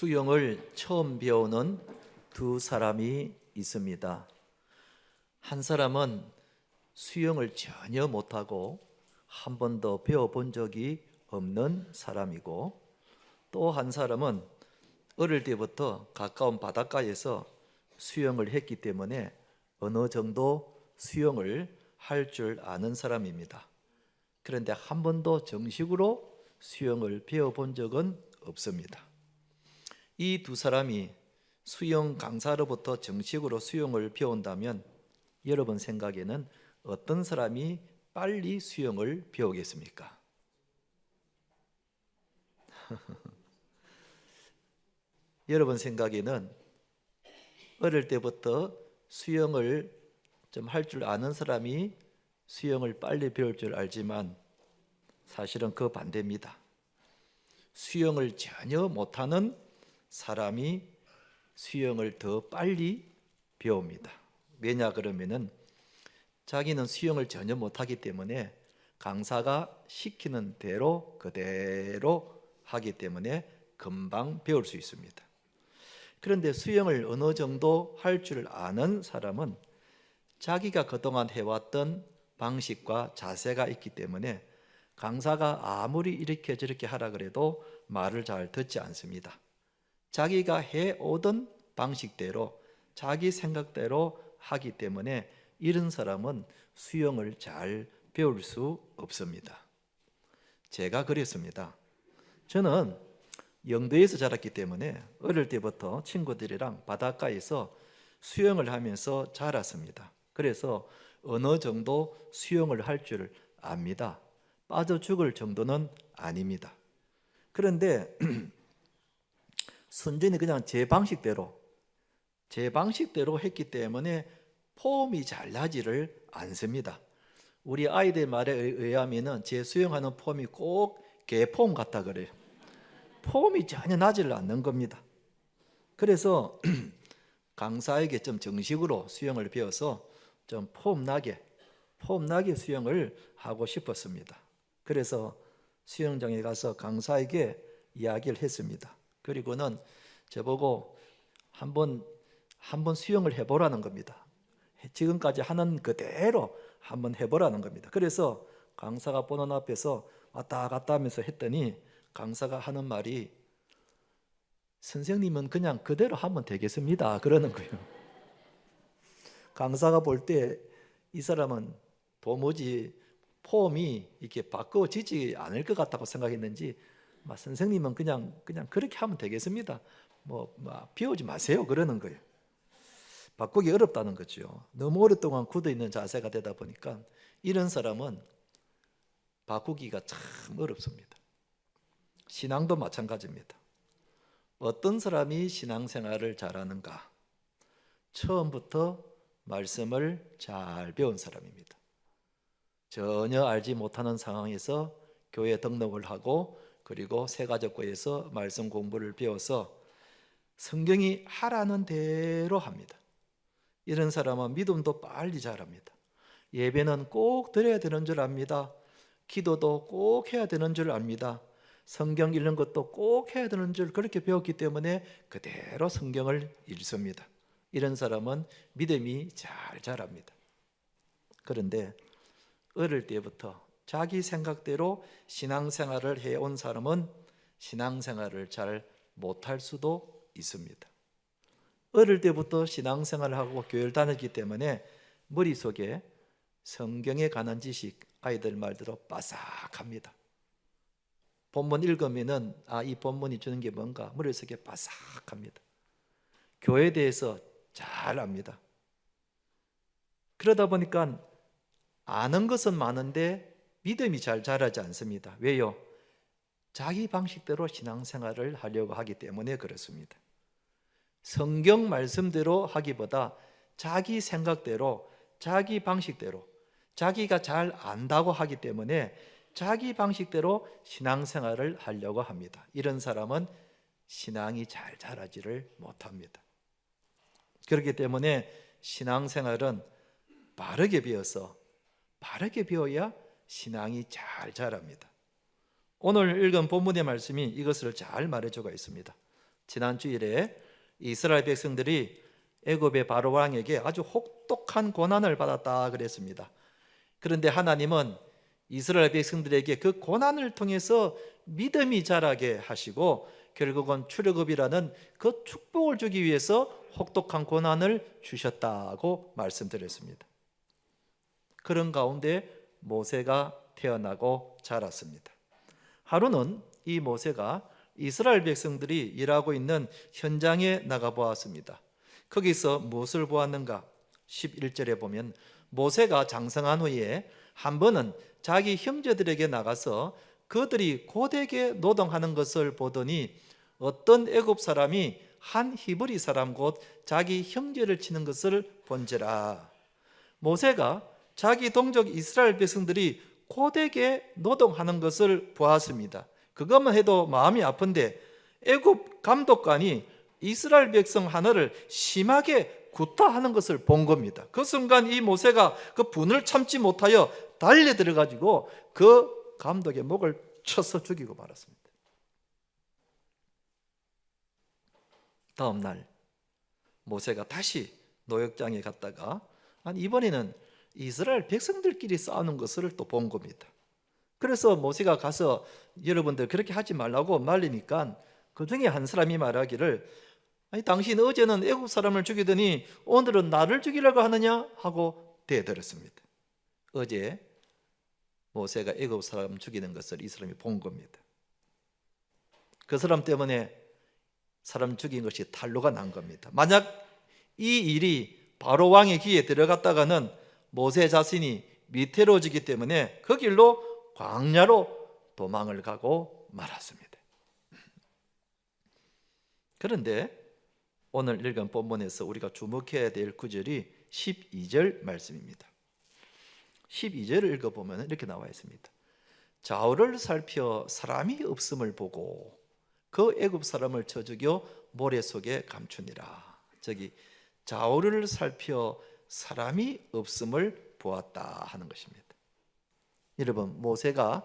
수영을 처음 배우는 두 사람이 있습니다. 한 사람은 수영을 전혀 못하고 한 번도 배워본 적이 없는 사람이고 또 한 사람은 어릴 때부터 가까운 바닷가에서 수영을 했기 때문에 어느 정도 수영을 할 줄 아는 사람입니다. 그런데 한 번도 정식으로 수영을 배워본 적은 없습니다. 이 두 사람이 수영 강사로부터 정식으로 수영을 배운다면 여러분 생각에는 어떤 사람이 빨리 수영을 배우겠습니까? 여러분 생각에는 어릴 때부터 수영을 좀 할 줄 아는 사람이 수영을 빨리 배울 줄 알지만 사실은 그 반대입니다. 수영을 전혀 못하는 사람이 수영을 더 빨리 배웁니다. 왜냐 그러면은 자기는 수영을 전혀 못하기 때문에 강사가 시키는 대로 그대로 하기 때문에 금방 배울 수 있습니다. 그런데 수영을 어느 정도 할 줄 아는 사람은 자기가 그동안 해왔던 방식과 자세가 있기 때문에 강사가 아무리 이렇게 저렇게 하라 그래도 말을 잘 듣지 않습니다. 자기가 해오던 방식대로 자기 생각대로 하기 때문에 이런 사람은 수영을 잘 배울 수 없습니다. 제가 그랬습니다. 저는 영도에서 자랐기 때문에 어릴 때부터 친구들이랑 바닷가에서 수영을 하면서 자랐습니다. 그래서 어느 정도 수영을 할 줄 압니다. 빠져 죽을 정도는 아닙니다. 그런데 순전히 그냥 제 방식대로 제 방식대로 했기 때문에 폼이 잘 나지를 않습니다. 우리 아이들 말에 의하면은 제 수영하는 폼이 꼭 개폼 같다 그래요. 폼이 전혀 나지를 않는 겁니다. 그래서 강사에게 좀 정식으로 수영을 배워서 좀 폼 나게 폼 나게 수영을 하고 싶었습니다. 그래서 수영장에 가서 강사에게 이야기를 했습니다. 그리고는 저보고 한번 한번 수영을 해보라는 겁니다. 지금까지 하는 그대로 한번 해보라는 겁니다. 그래서 강사가 보는 앞에서 왔다 갔다 하면서 했더니 강사가 하는 말이 선생님은 그냥 그대로 하면 되겠습니다. 그러는 거예요. 강사가 볼 때 이 사람은 도무지 폼이 이렇게 바꿔지지 않을 것 같다고 생각했는지 막 선생님은 그냥 그냥 그렇게 하면 되겠습니다. 뭐, 뭐 비우지 마세요. 그러는 거예요. 바꾸기 어렵다는 거죠. 너무 오랫동안 굳어 있는 자세가 되다 보니까 이런 사람은 바꾸기가 참 어렵습니다. 신앙도 마찬가지입니다. 어떤 사람이 신앙생활을 잘하는가? 처음부터 말씀을 잘 배운 사람입니다. 전혀 알지 못하는 상황에서 교회 등록을 하고 그리고 세가족과에서 말씀 공부를 배워서 성경이 하라는 대로 합니다. 이런 사람은 믿음도 빨리 자랍니다. 예배는 꼭 드려야 되는 줄 압니다. 기도도 꼭 해야 되는 줄 압니다. 성경 읽는 것도 꼭 해야 되는 줄 그렇게 배웠기 때문에 그대로 성경을 읽습니다. 이런 사람은 믿음이 잘 자랍니다. 그런데 어릴 때부터 자기 생각대로 신앙생활을 해온 사람은 신앙생활을 잘 못할 수도 있습니다. 어릴 때부터 신앙생활을 하고 교회를 다녔기 때문에 머릿속에 성경에 관한 지식 아이들 말대로 빠삭합니다. 본문 읽으면은 아 이 본문이 주는 게 뭔가 머릿속에 빠삭합니다. 교회에 대해서 잘 압니다. 그러다 보니까 아는 것은 많은데 믿음이 잘 자라지 않습니다. 왜요? 자기 방식대로 신앙생활을 하려고 하기 때문에 그렇습니다. 성경 말씀대로 하기보다 자기 생각대로, 자기 방식대로, 자기가 잘 안다고 하기 때문에 자기 방식대로 신앙생활을 하려고 합니다. 이런 사람은 신앙이 잘 자라지를 못합니다. 그렇기 때문에 신앙생활은 바르게 배워서 바르게 배워야 신앙이 잘 자랍니다. 오늘 읽은 본문의 말씀이 이것을 잘 말해주고 있습니다. 지난 주일에 이스라엘 백성들이 애굽의 바로 왕에게 아주 혹독한 고난을 받았다 그랬습니다. 그런데 하나님은 이스라엘 백성들에게 그 고난을 통해서 믿음이 자라게 하시고 결국은 출애굽이라는 그 축복을 주기 위해서 혹독한 고난을 주셨다고 말씀드렸습니다. 그런 가운데 모세가 태어나고 자랐습니다. 하루는 이 모세가 이스라엘 백성들이 일하고 있는 현장에 나가 보았습니다. 거기서 무엇을 보았는가? 11절에 보면 모세가 장성한 후에 한 번은 자기 형제들에게 나가서 그들이 고되게 노동하는 것을 보더니 어떤 애굽 사람이 한 히브리 사람 곧 자기 형제를 치는 것을 본지라. 모세가 자기 동족 이스라엘 백성들이 고되게 노동하는 것을 보았습니다. 그것만 해도 마음이 아픈데 애굽 감독관이 이스라엘 백성 하나를 심하게 구타하는 것을 본 겁니다. 그 순간 이 모세가 그 분을 참지 못하여 달려 들어 가지고 그 감독의 목을 쳐서 죽이고 말았습니다. 다음 날 모세가 다시 노역장에 갔다가 아니 이번에는 이스라엘 백성들끼리 싸우는 것을 또 본 겁니다. 그래서 모세가 가서 여러분들 그렇게 하지 말라고 말리니까 그 중에 한 사람이 말하기를 아니 당신 어제는 애굽 사람을 죽이더니 오늘은 나를 죽이려고 하느냐 하고 대들었습니다. 어제 모세가 애굽 사람 죽이는 것을 이 사람이 본 겁니다. 그 사람 때문에 사람 죽인 것이 탄로가 난 겁니다. 만약 이 일이 바로 왕의 귀에 들어갔다가는 모세 자신이 위태로워지기 때문에 그 길로 광야로 도망을 가고 말았습니다. 그런데 오늘 읽은 본문에서 우리가 주목해야 될 구절이 12절 말씀입니다. 12절을 읽어보면 이렇게 나와 있습니다. 좌우를 살펴 사람이 없음을 보고 그 애굽 사람을 쳐 죽여 모래 속에 감추니라. 저기 좌우를 살펴 사람이 없음을 보았다 하는 것입니다. 여러분 모세가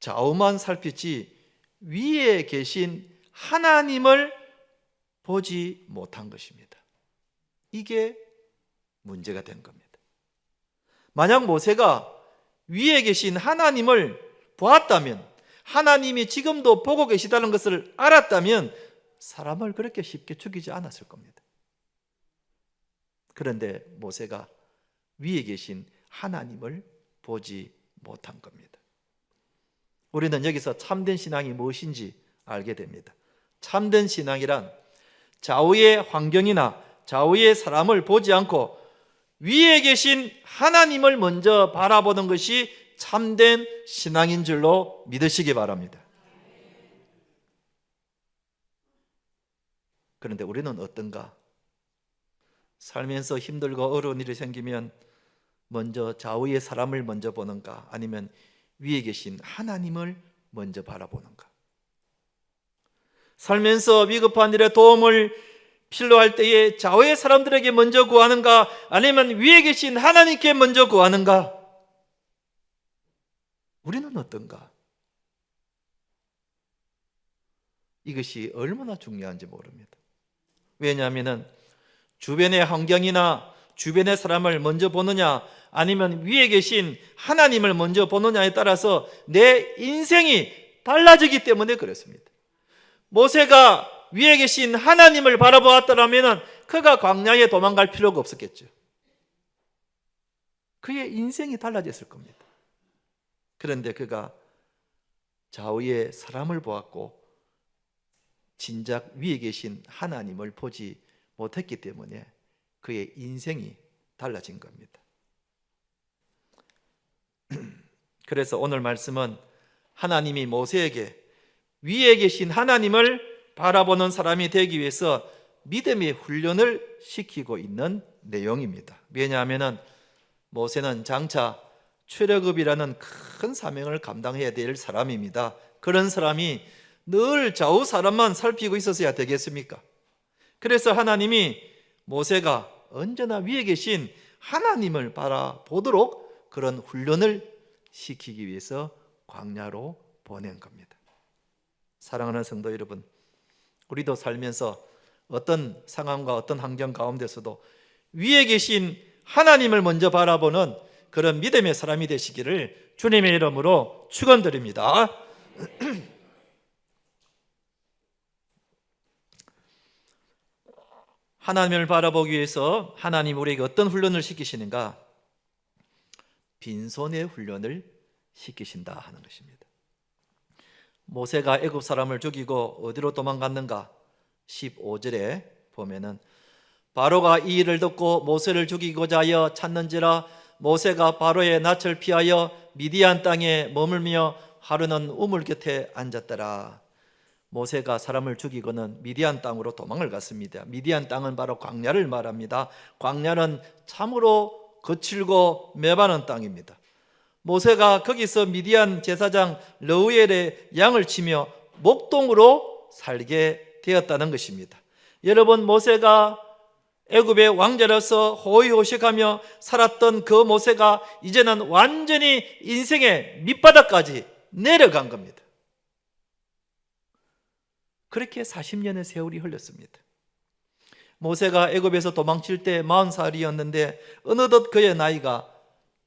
좌우만 살폈지 위에 계신 하나님을 보지 못한 것입니다. 이게 문제가 된 겁니다. 만약 모세가 위에 계신 하나님을 보았다면 하나님이 지금도 보고 계시다는 것을 알았다면 사람을 그렇게 쉽게 죽이지 않았을 겁니다. 그런데 모세가 위에 계신 하나님을 보지 못한 겁니다. 우리는 여기서 참된 신앙이 무엇인지 알게 됩니다. 참된 신앙이란 좌우의 환경이나 좌우의 사람을 보지 않고 위에 계신 하나님을 먼저 바라보는 것이 참된 신앙인 줄로 믿으시기 바랍니다. 그런데 우리는 어떤가? 살면서 힘들고 어려운 일이 생기면 먼저 좌우의 사람을 먼저 보는가? 아니면 위에 계신 하나님을 먼저 바라보는가? 살면서 위급한 일에 도움을 필요할 때에 좌우의 사람들에게 먼저 구하는가? 아니면 위에 계신 하나님께 먼저 구하는가? 우리는 어떤가? 이것이 얼마나 중요한지 모릅니다. 왜냐하면 주변의 환경이나 주변의 사람을 먼저 보느냐 아니면 위에 계신 하나님을 먼저 보느냐에 따라서 내 인생이 달라지기 때문에 그렇습니다. 모세가 위에 계신 하나님을 바라보았더라면 그가 광야에 도망갈 필요가 없었겠죠. 그의 인생이 달라졌을 겁니다. 그런데 그가 좌우에 사람을 보았고 진작 위에 계신 하나님을 보지 못했기 때문에 그의 인생이 달라진 겁니다. 그래서 오늘 말씀은 하나님이 모세에게 위에 계신 하나님을 바라보는 사람이 되기 위해서 믿음의 훈련을 시키고 있는 내용입니다. 왜냐하면 모세는 장차 출애굽이라는 큰 사명을 감당해야 될 사람입니다. 그런 사람이 늘 좌우 사람만 살피고 있었어야 되겠습니까? 그래서 하나님이 모세가 언제나 위에 계신 하나님을 바라보도록 그런 훈련을 시키기 위해서 광야로 보낸 겁니다. 사랑하는 성도 여러분, 우리도 살면서 어떤 상황과 어떤 환경 가운데서도 위에 계신 하나님을 먼저 바라보는 그런 믿음의 사람이 되시기를 주님의 이름으로 축원드립니다. 하나님을 바라보기 위해서 하나님 우리에게 어떤 훈련을 시키시는가? 빈손의 훈련을 시키신다 하는 것입니다. 모세가 애굽 사람을 죽이고 어디로 도망갔는가? 15절에 보면은 바로가 이 일을 듣고 모세를 죽이고자 하여 찾는지라 모세가 바로의 낯을 피하여 미디안 땅에 머물며 하루는 우물 곁에 앉았더라. 모세가 사람을 죽이고는 미디안 땅으로 도망을 갔습니다. 미디안 땅은 바로 광야를 말합니다. 광야는 참으로 거칠고 메마른 땅입니다. 모세가 거기서 미디안 제사장 러우엘의 양을 치며 목동으로 살게 되었다는 것입니다. 여러분 모세가 애굽의 왕자로서 호의호식하며 살았던 그 모세가 이제는 완전히 인생의 밑바닥까지 내려간 겁니다. 그렇게 40년의 세월이 흘렀습니다. 모세가 애굽에서 도망칠 때 40살이었는데 어느덧 그의 나이가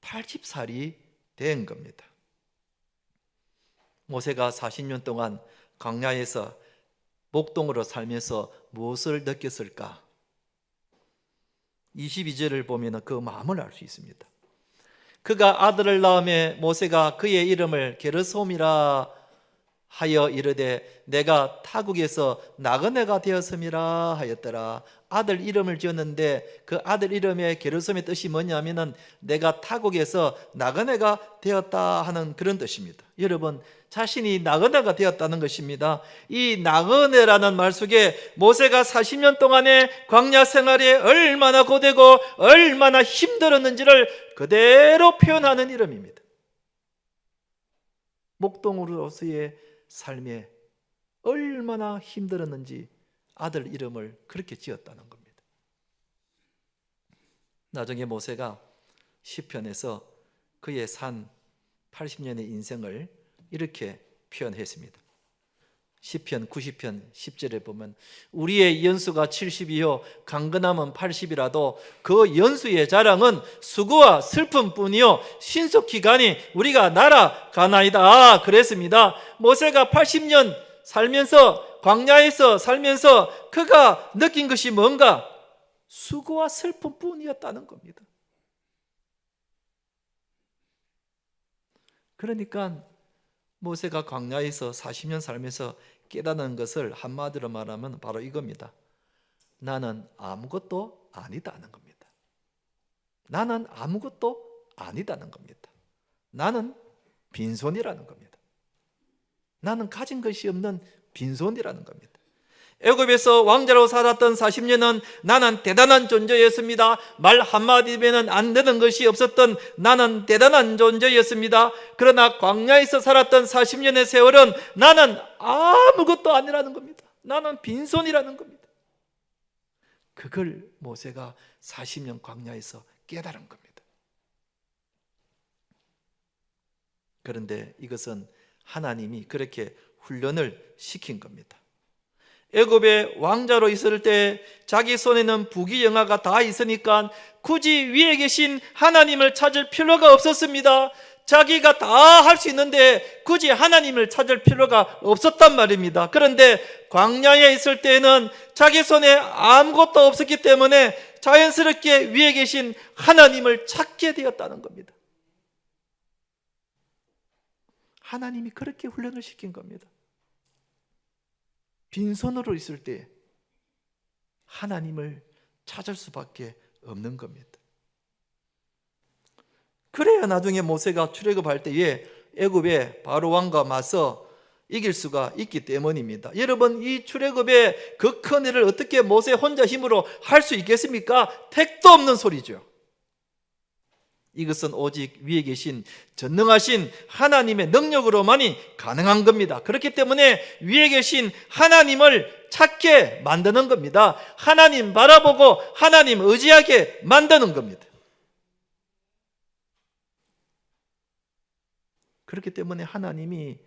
80살이 된 겁니다. 모세가 40년 동안 광야에서 목동으로 살면서 무엇을 느꼈을까? 22절을 보면 그 마음을 알 수 있습니다. 그가 아들을 낳음에 모세가 그의 이름을 게르솜이라 하여 이르되 내가 타국에서 나그네가 되었음이라 하였더라. 아들 이름을 지었는데 그 아들 이름의 게르솜의 뜻이 뭐냐면은 내가 타국에서 나그네가 되었다 하는 그런 뜻입니다. 여러분 자신이 나그네가 되었다는 것입니다. 이 나그네라는 말 속에 모세가 40년 동안의 광야 생활에 얼마나 고되고 얼마나 힘들었는지를 그대로 표현하는 이름입니다. 목동으로서의 삶에 얼마나 힘들었는지 아들 이름을 그렇게 지었다는 겁니다. 나중에 모세가 시편에서 그의 산 80년의 인생을 이렇게 표현했습니다. 시편 90편 10절에 보면 우리의 연수가 70이요 강건함은 80이라도 그 연수의 자랑은 수고와 슬픔뿐이요 신속히 가니 우리가 날아가나이다 그랬습니다. 모세가 80년 살면서 광야에서 살면서 그가 느낀 것이 뭔가 수고와 슬픔뿐이었다는 겁니다. 그러니까 모세가 광야에서 40년 살면서 깨닫는 것을 한마디로 말하면 바로 이겁니다. 나는 아무것도 아니다는 겁니다. 나는 아무것도 아니다는 겁니다. 나는 빈손이라는 겁니다. 나는 가진 것이 없는 빈손이라는 겁니다. 애굽에서 왕자로 살았던 40년은 나는 대단한 존재였습니다. 말 한마디면은 안 되는 것이 없었던 나는 대단한 존재였습니다. 그러나 광야에서 살았던 40년의 세월은 나는 아무것도 아니라는 겁니다. 나는 빈손이라는 겁니다. 그걸 모세가 40년 광야에서 깨달은 겁니다. 그런데 이것은 하나님이 그렇게 훈련을 시킨 겁니다. 애굽의 왕자로 있을 때 자기 손에는 부귀 영화가 다 있으니까 굳이 위에 계신 하나님을 찾을 필요가 없었습니다. 자기가 다 할 수 있는데 굳이 하나님을 찾을 필요가 없었단 말입니다. 그런데 광야에 있을 때는 자기 손에 아무것도 없었기 때문에 자연스럽게 위에 계신 하나님을 찾게 되었다는 겁니다. 하나님이 그렇게 훈련을 시킨 겁니다. 빈손으로 있을 때 하나님을 찾을 수밖에 없는 겁니다. 그래야 나중에 모세가 출애굽할 때에 애굽의 바로 왕과 맞서 이길 수가 있기 때문입니다. 여러분 이 출애굽의 그 큰 일을 어떻게 모세 혼자 힘으로 할 수 있겠습니까? 택도 없는 소리죠. 이것은 오직 위에 계신 전능하신 하나님의 능력으로만이 가능한 겁니다. 그렇기 때문에 위에 계신 하나님을 찾게 만드는 겁니다. 하나님 바라보고 하나님 의지하게 만드는 겁니다. 그렇기 때문에 하나님이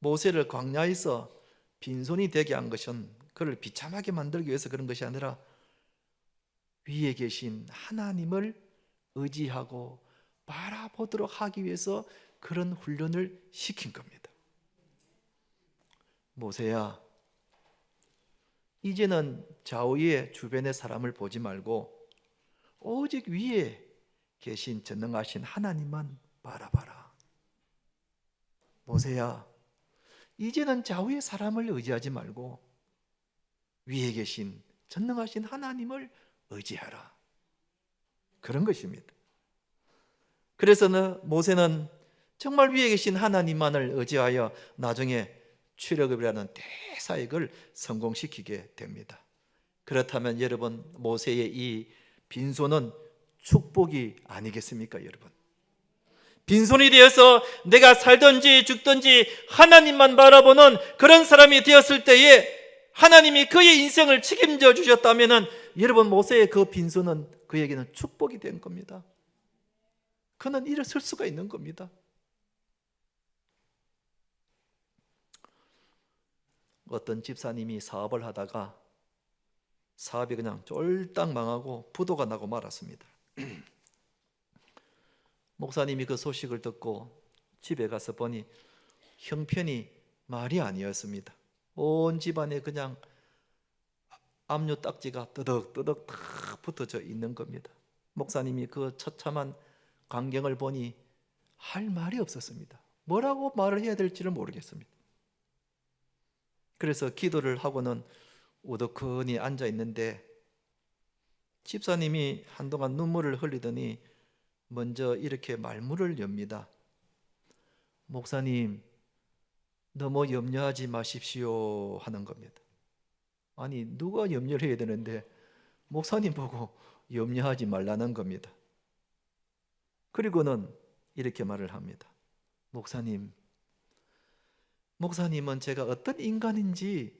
모세를 광야에서 빈손이 되게 한 것은 그를 비참하게 만들기 위해서 그런 것이 아니라 위에 계신 하나님을 의지하고 바라보도록 하기 위해서 그런 훈련을 시킨 겁니다. 모세야, 이제는 좌우의 주변의 사람을 보지 말고 오직 위에 계신 전능하신 하나님만 바라봐라. 모세야, 이제는 좌우의 사람을 의지하지 말고 위에 계신 전능하신 하나님을 의지하라. 그런 것입니다. 그래서는 모세는 정말 위에 계신 하나님만을 의지하여 나중에 출애굽이라는 대사역을 성공시키게 됩니다. 그렇다면 여러분 모세의 이 빈손은 축복이 아니겠습니까, 여러분? 빈손이 되어서 내가 살든지 죽든지 하나님만 바라보는 그런 사람이 되었을 때에 하나님이 그의 인생을 책임져 주셨다면은 여러분 모세의 그 빈손은 그에게는 축복이 된 겁니다. 그는 일어설 수가 있는 겁니다. 어떤 집사님이 사업을 하다가 사업이 그냥 쫄딱 망하고 부도가 나고 말았습니다. 목사님이 그 소식을 듣고 집에 가서 보니 형편이 말이 아니었습니다. 온 집안에 그냥 압류 딱지가 뜨덕뜨덕 탁 붙어져 있는 겁니다. 목사님이 그 처참한 광경을 보니 할 말이 없었습니다. 뭐라고 말을 해야 될지를 모르겠습니다. 그래서 기도를 하고는 우두커니 앉아 있는데 집사님이 한동안 눈물을 흘리더니 먼저 이렇게 말문을 엽니다. 목사님, 너무 염려하지 마십시오 하는 겁니다. 아니, 누가 염려를 해야 되는데 목사님 보고 염려하지 말라는 겁니다. 그리고는 이렇게 말을 합니다. 목사님, 목사님은 제가 어떤 인간인지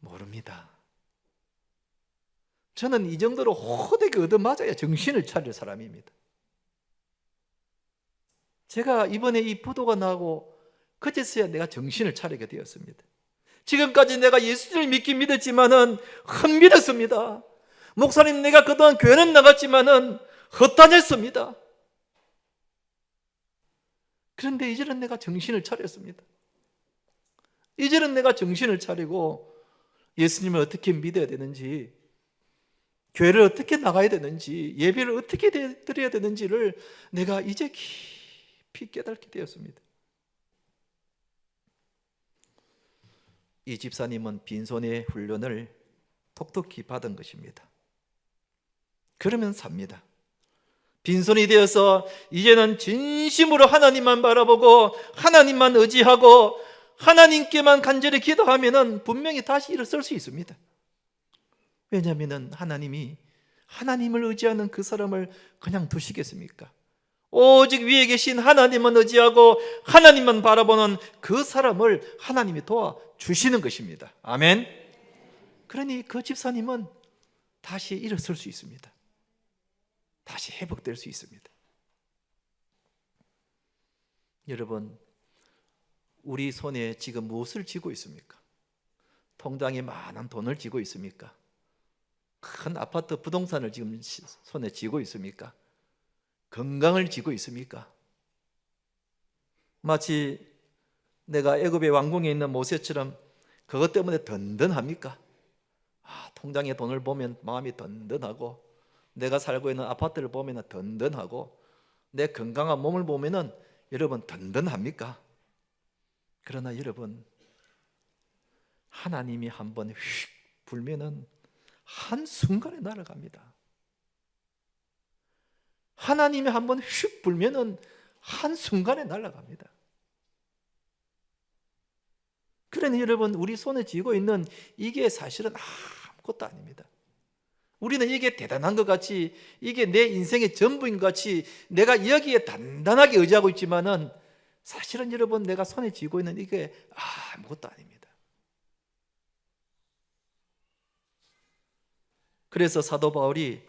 모릅니다. 저는 이 정도로 호되게 얻어맞아야 정신을 차릴 사람입니다. 제가 이번에 이 부도가 나고 그제서야 내가 정신을 차리게 되었습니다. 지금까지 내가 예수를 믿긴 믿었지만은 흠 믿었습니다. 목사님 내가 그동안 교회는 나갔지만은 헛다녔습니다. 그런데 이제는 내가 정신을 차렸습니다. 이제는 내가 정신을 차리고 예수님을 어떻게 믿어야 되는지, 교회를 어떻게 나가야 되는지, 예배를 어떻게 드려야 되는지를 내가 이제 깊이 깨닫게 되었습니다. 이 집사님은 빈손의 훈련을 톡톡히 받은 것입니다. 그러면 삽니다. 빈손이 되어서 이제는 진심으로 하나님만 바라보고 하나님만 의지하고 하나님께만 간절히 기도하면은 분명히 다시 일어설 수 있습니다. 왜냐하면 하나님이 하나님을 의지하는 그 사람을 그냥 두시겠습니까? 오직 위에 계신 하나님만 의지하고 하나님만 바라보는 그 사람을 하나님이 도와 주시는 것입니다. 아멘. 그러니 그 집사님은 다시 일어설 수 있습니다. 다시 회복될 수 있습니다. 여러분, 우리 손에 지금 무엇을 쥐고 있습니까? 통장에 많은 돈을 쥐고 있습니까? 큰 아파트 부동산을 지금 손에 쥐고 있습니까? 건강을 쥐고 있습니까? 마치 내가 애굽의 왕궁에 있는 모세처럼 그것 때문에 든든합니까? 아, 통장에 돈을 보면 마음이 든든하고 내가 살고 있는 아파트를 보면 든든하고 내 건강한 몸을 보면은 여러분 든든합니까? 그러나 여러분 하나님이 한번 휙 불면은 한 순간에 날아갑니다. 하나님이 한번 휙 불면은 한 순간에 날아갑니다. 그러니 여러분 우리 손에 쥐고 있는 이게 사실은 아무것도 아닙니다. 우리는 이게 대단한 것 같이 이게 내 인생의 전부인 것 같이 내가 여기에 단단하게 의지하고 있지만은 사실은 여러분 내가 손에 쥐고 있는 이게 아무것도 아닙니다. 그래서 사도 바울이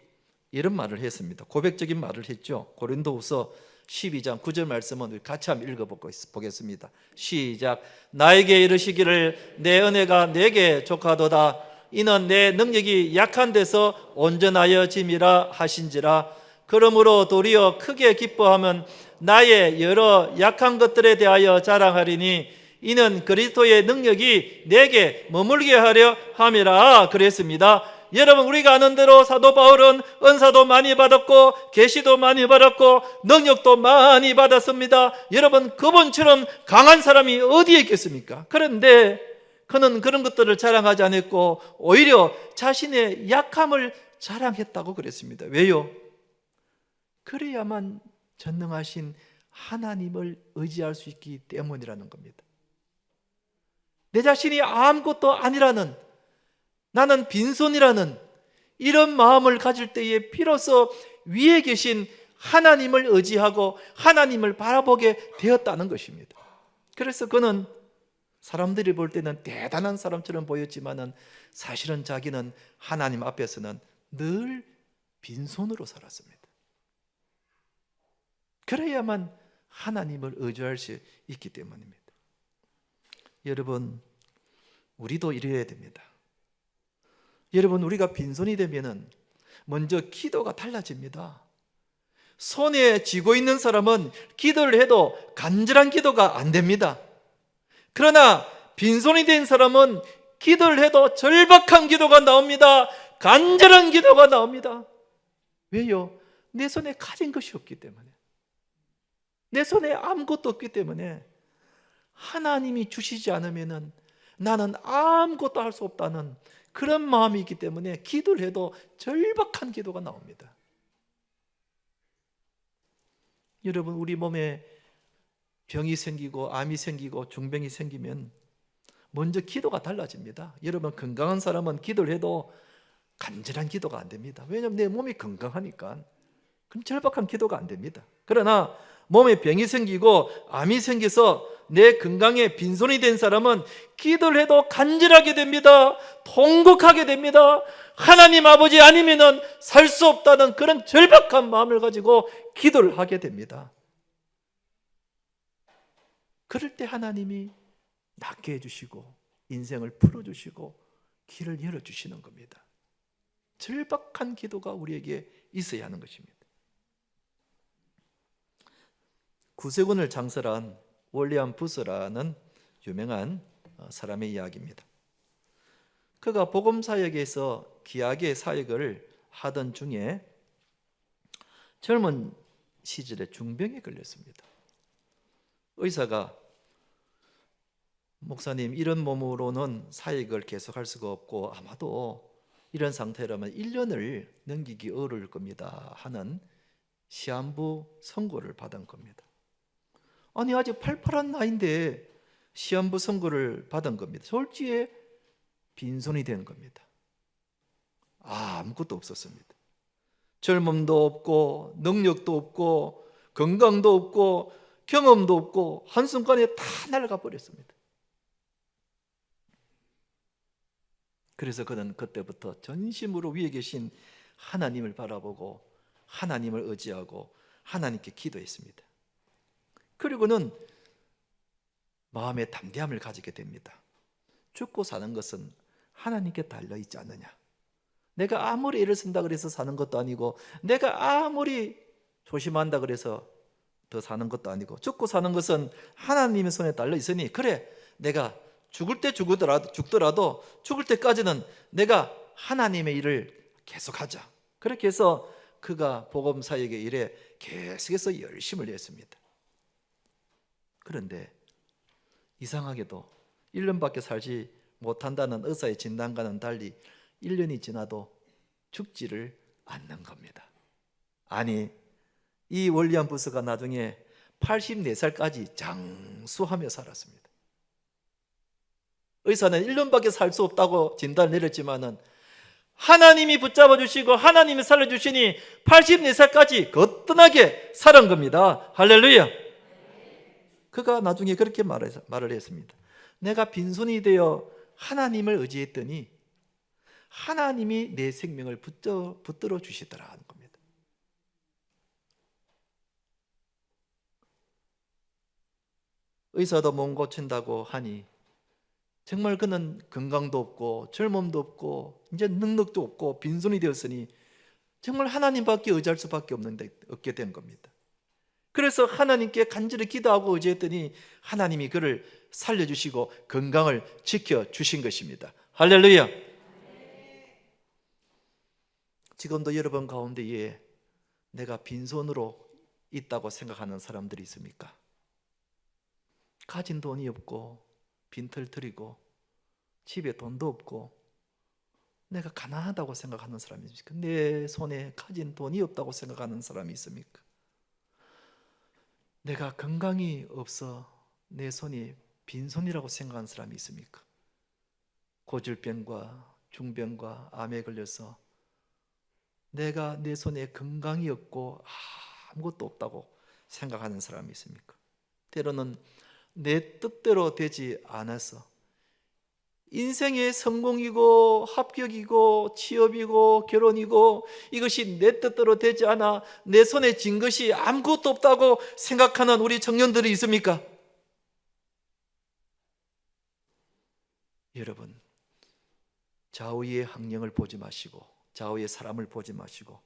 이런 말을 했습니다. 고백적인 말을 했죠. 고린도후서 12장 9절 말씀은 우리 같이 한번 읽어보겠습니다. 시작. 나에게 이르시기를 내 은혜가 내게 족하도다. 이는 내 능력이 약한 데서 온전하여 짐이라 하신지라. 그러므로 도리어 크게 기뻐하면 나의 여러 약한 것들에 대하여 자랑하리니 이는 그리스도의 능력이 내게 머물게 하려 함이라 그랬습니다. 여러분 우리가 아는 대로 사도 바울은 은사도 많이 받았고 계시도 많이 받았고 능력도 많이 받았습니다. 여러분 그분처럼 강한 사람이 어디에 있겠습니까? 그런데 그는 그런 것들을 자랑하지 않았고 오히려 자신의 약함을 자랑했다고 그랬습니다. 왜요? 그래야만 전능하신 하나님을 의지할 수 있기 때문이라는 겁니다. 내 자신이 아무것도 아니라는 나는 빈손이라는 이런 마음을 가질 때에 비로소 위에 계신 하나님을 의지하고 하나님을 바라보게 되었다는 것입니다. 그래서 그는 사람들이 볼 때는 대단한 사람처럼 보였지만은 사실은 자기는 하나님 앞에서는 늘 빈손으로 살았습니다. 그래야만 하나님을 의지할 수 있기 때문입니다. 여러분, 우리도 이래야 됩니다. 여러분, 우리가 빈손이 되면은 먼저 기도가 달라집니다. 손에 쥐고 있는 사람은 기도를 해도 간절한 기도가 안 됩니다. 그러나 빈손이 된 사람은 기도를 해도 절박한 기도가 나옵니다. 간절한 기도가 나옵니다. 왜요? 내 손에 가진 것이 없기 때문에. 내 손에 아무것도 없기 때문에 하나님이 주시지 않으면은 나는 아무것도 할 수 없다는 그런 마음이 있기 때문에 기도를 해도 절박한 기도가 나옵니다. 여러분 우리 몸에 병이 생기고 암이 생기고 중병이 생기면 먼저 기도가 달라집니다. 여러분 건강한 사람은 기도를 해도 간절한 기도가 안 됩니다. 왜냐하면 내 몸이 건강하니까. 그럼 절박한 기도가 안 됩니다. 그러나 몸에 병이 생기고 암이 생겨서 내 건강에 빈손이 된 사람은 기도를 해도 간절하게 됩니다. 통곡하게 됩니다. 하나님 아버지 아니면은 살 수 없다는 그런 절박한 마음을 가지고 기도를 하게 됩니다. 그럴 때 하나님이 낫게 해주시고 인생을 풀어주시고 길을 열어주시는 겁니다. 절박한 기도가 우리에게 있어야 하는 것입니다. 구세군을 장설한 월리안 부스라는 유명한 어, 사람의 이야기입니다. 그가 복음 사역에서 귀하게 사역을 하던 중에 젊은 시절에 중병에 걸렸습니다. 의사가 목사님 이런 몸으로는 사역을 계속할 수가 없고 아마도 이런 상태라면 1년을 넘기기 어려울 겁니다 하는 시한부 선고를 받은 겁니다. 아니 아직 팔팔한 나이인데 시한부 선고를 받은 겁니다. 졸지에 빈손이 된 겁니다. 아, 아무것도 없었습니다. 젊음도 없고 능력도 없고 건강도 없고 경험도 없고 한순간에 다 날아가 버렸습니다. 그래서 그는 그때부터 전심으로 위에 계신 하나님을 바라보고 하나님을 의지하고 하나님께 기도했습니다. 그리고는 마음의 담대함을 가지게 됩니다. 죽고 사는 것은 하나님께 달려 있지 않느냐. 내가 아무리 애를 쓴다 그래서 사는 것도 아니고 내가 아무리 조심한다 그래서 더 사는 것도 아니고 죽고 사는 것은 하나님의 손에 달려 있으니 그래 내가 죽을 때 죽더라도 죽더라도 죽을 때까지는 내가 하나님의 일을 계속하자. 그렇게 해서 그가 복음 사역의 일에 계속해서 열심을 했습니다. 그런데 이상하게도 1년밖에 살지 못한다는 의사의 진단과는 달리 1년이 지나도 죽지를 않는 겁니다. 아니, 이 월리안 부스가 나중에 84살까지 장수하며 살았습니다. 의사는 1년밖에 살 수 없다고 진단을 내렸지만은 하나님이 붙잡아 주시고 하나님이 살려 주시니 84살까지 거뜬하게 살은 겁니다. 할렐루야. 그가 나중에 그렇게 말을 했습니다. 내가 빈손이 되어 하나님을 의지했더니 하나님이 내 생명을 붙들어, 붙들어 주시더라 하는 겁니다. 의사도 몸 고친다고 하니 정말 그는 건강도 없고 젊음도 없고 이제 능력도 없고 빈손이 되었으니 정말 하나님밖에 의지할 수밖에 없는데 없게 된 겁니다. 그래서 하나님께 간절히 기도하고 의지했더니 하나님이 그를 살려주시고 건강을 지켜 주신 것입니다. 할렐루야. 지금도 여러분 가운데에 내가 빈손으로 있다고 생각하는 사람들이 있습니까? 가진 돈이 없고 빈털터리고 집에 돈도 없고 내가 가난하다고 생각하는 사람이 있습니까? 내 손에 가진 돈이 없다고 생각하는 사람이 있습니까? 내가 건강이 없어 내 손이 빈손이라고 생각하는 사람이 있습니까? 고질병과 중병과 암에 걸려서 내가 내 손에 건강이 없고 아무것도 없다고 생각하는 사람이 있습니까? 때로는 내 뜻대로 되지 않아서 인생의 성공이고 합격이고 취업이고 결혼이고 이것이 내 뜻대로 되지 않아 내 손에 쥔 것이 아무것도 없다고 생각하는 우리 청년들이 있습니까? 여러분 좌우의 환경을 보지 마시고 좌우의 사람을 보지 마시고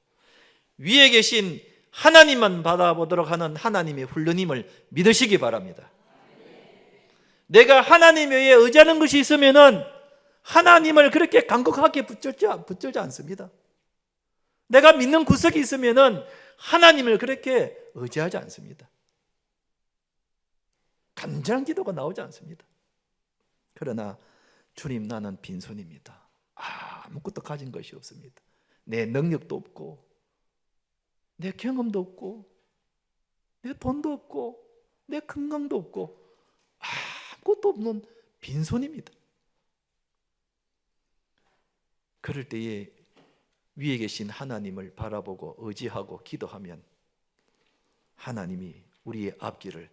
위에 계신 하나님만 바라보도록 하는 하나님의 훈련임을 믿으시기 바랍니다. 내가 하나님 외에 의지하는 것이 있으면은 하나님을 그렇게 간곡하게 붙들지, 붙들지 않습니다. 내가 믿는 구석이 있으면은 하나님을 그렇게 의지하지 않습니다. 간절한 기도가 나오지 않습니다. 그러나 주님 나는 빈손입니다. 아무것도 가진 것이 없습니다. 내 능력도 없고 내 경험도 없고 내 돈도 없고 내 건강도 없고 아무것도 없는 빈손입니다. 그럴 때에 위에 계신 하나님을 바라보고 의지하고 기도하면 하나님이 우리의 앞길을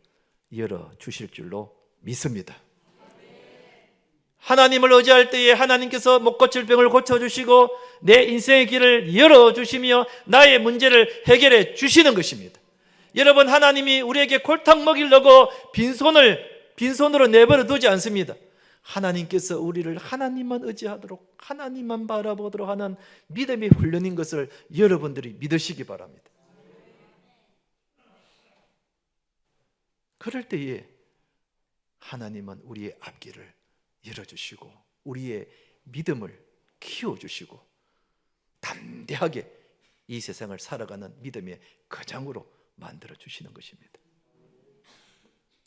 열어 주실 줄로 믿습니다. 하나님을 의지할 때에 하나님께서 못 고칠 병을 고쳐 주시고 내 인생의 길을 열어 주시며 나의 문제를 해결해 주시는 것입니다. 여러분, 하나님이 우리에게 골탕 먹이려고 빈손을, 빈손으로 내버려 두지 않습니다. 하나님께서 우리를 하나님만 의지하도록, 하나님만 바라보도록 하는 믿음의 훈련인 것을 여러분들이 믿으시기 바랍니다. 그럴 때에 하나님은 우리의 앞길을 열어주시고 우리의 믿음을 키워주시고 담대하게 이 세상을 살아가는 믿음의 거장으로 만들어 주시는 것입니다.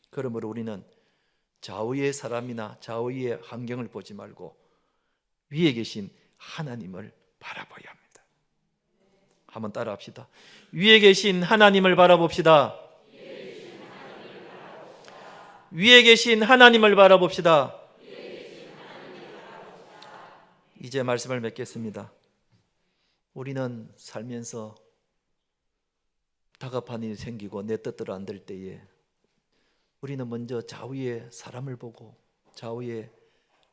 그러므로 우리는 좌우의 사람이나 좌우의 환경을 보지 말고 위에 계신 하나님을 바라봐야 합니다. 한번 따라합시다. 위에 계신 하나님을 바라봅시다. 위에 계신 하나님을 바라봅시다. 이제 말씀을 맺겠습니다. 우리는 살면서 다급한 일이 생기고 내 뜻대로 안 될 때에 우리는 먼저 좌우의 사람을 보고 좌우의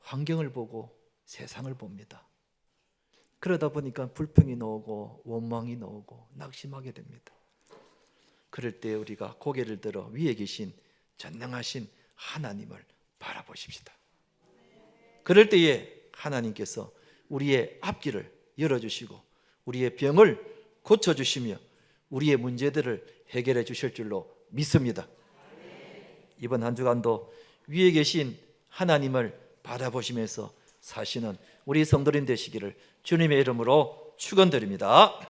환경을 보고 세상을 봅니다. 그러다 보니까 불평이 나오고 원망이 나오고 낙심하게 됩니다. 그럴 때 우리가 고개를 들어 위에 계신 전능하신 하나님을 바라보십시다. 그럴 때에 하나님께서 우리의 앞길을 열어주시고 우리의 병을 고쳐주시며 우리의 문제들을 해결해 주실 줄로 믿습니다. 이번 한 주간도 위에 계신 하나님을 바라보시면서 사시는 우리 성도님 되시기를 주님의 이름으로 축원드립니다.